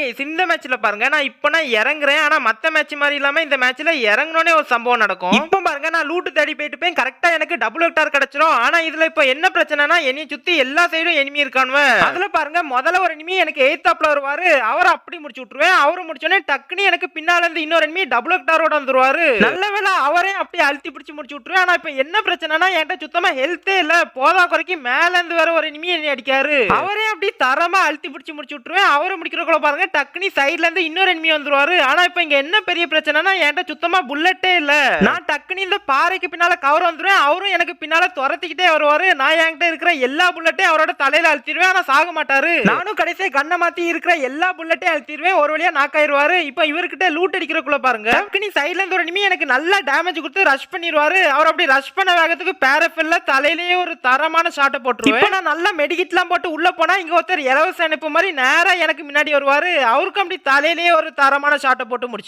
Guys இந்த மேட்ச்ல பாருங்க. நான் இப்ப நான் இறங்குறேன். ஆனா மத்த மேட்ச் மாதிரி இல்லாம இந்த மேட்ச்ல இறங்குனோனே ஒரு சம்பவம் நடக்கும். இப்போ நான் லூட்டு தேடி போயிட்டு போய் கரெக்டாக எனக்கு டபுள் ஹெக்டார் கிடச்சிரும். ஆனால் இதில் இப்போ என்ன பிரச்சனைனா என்னைய சுற்றி எல்லா சைடும் எனிமி இருக்கானுவேன் அதில் பாருங்க முதல்ல ஒரு எனிமி எனக்கு எய்த்தாப்ல வருவார். அவரை அப்படி முடிச்சு விட்ருவேன் அவரை முடிச்சோடனே டக்குன்னு எனக்கு பின்னாலேருந்து இன்னொரு எனிமி டபுள் ஹெக்டாரோட வந்துருவாரு. நல்ல வேலை அவரே அப்படியே அழுத்தி பிடிச்சி முடிச்சு விட்ருவேன் ஆனால் இப்போ என்ன பிரச்சனைனா என்கிட்ட சுத்தமாக ஹெல்த்தே இல்லை. போதா குறைக்கு மேலேருந்து வேற ஒரு எனிமி என்னை அடிக்காரு. அவரே அப்படி தரமாக அழுத்தி பிடிச்சி முடிச்சு விட்ருவேன் அவரை முடிக்கிறக்குள்ள பாருங்க டக்குனி சைட்லேருந்து இன்னொரு எனிமி வந்துருவாரு. ஆனால் இப்போ இங்கே என்ன பெரிய பிரச்சனைனா என்கிட்ட சுத்தமாக புல்லட்டே இல்லை. நான் டக்குனி இந்த பாறைக்கு பின்னால கவர் வந்துருவேன் அவரும் எனக்கு பின்னால துரத்திக்கிட்டே வருவாரு. நான் என்கிட்ட இருக்கிற எல்லா புல்லட்டையும் அவரோட தலையில அழுத்திடுவேன். ஆனா சாக மாட்டாரு. நானும் கடைசியா கண்ணை மாத்தி இருக்கிற எல்லா புல்லட்டையும் அழுத்திடுவேன். ஒரு வழியா நாக்காயிருவாரு இப்ப இவர்கிட்ட லூட் அடிக்கிறக்குள்ள பாருங்க. டக்குனி சைடுல இருந்து ஒரு enemy எனக்கு நல்லா டேமேஜ் கொடுத்து ரஷ் பண்ணிடுவாரு. அவர் அப்படி ரஷ் பண்ண வேகத்துக்கு பேரஃபில்ல தலையிலேயே ஒரு தரமான ஷாட்டை போட்டுருவேன். இப்போ நான் நல்லா மெடிக்கிட்லாம் போட்டு உள்ள போனா இங்க ஒருத்தர் இலவச அனுப்பு மாதிரி நேரா எனக்கு முன்னாடி வருவாரு. அவருக்கும் அப்படி தலையிலேயே ஒரு தரமான ஷாட்டை போட்டு முடிச்சிருவேன்.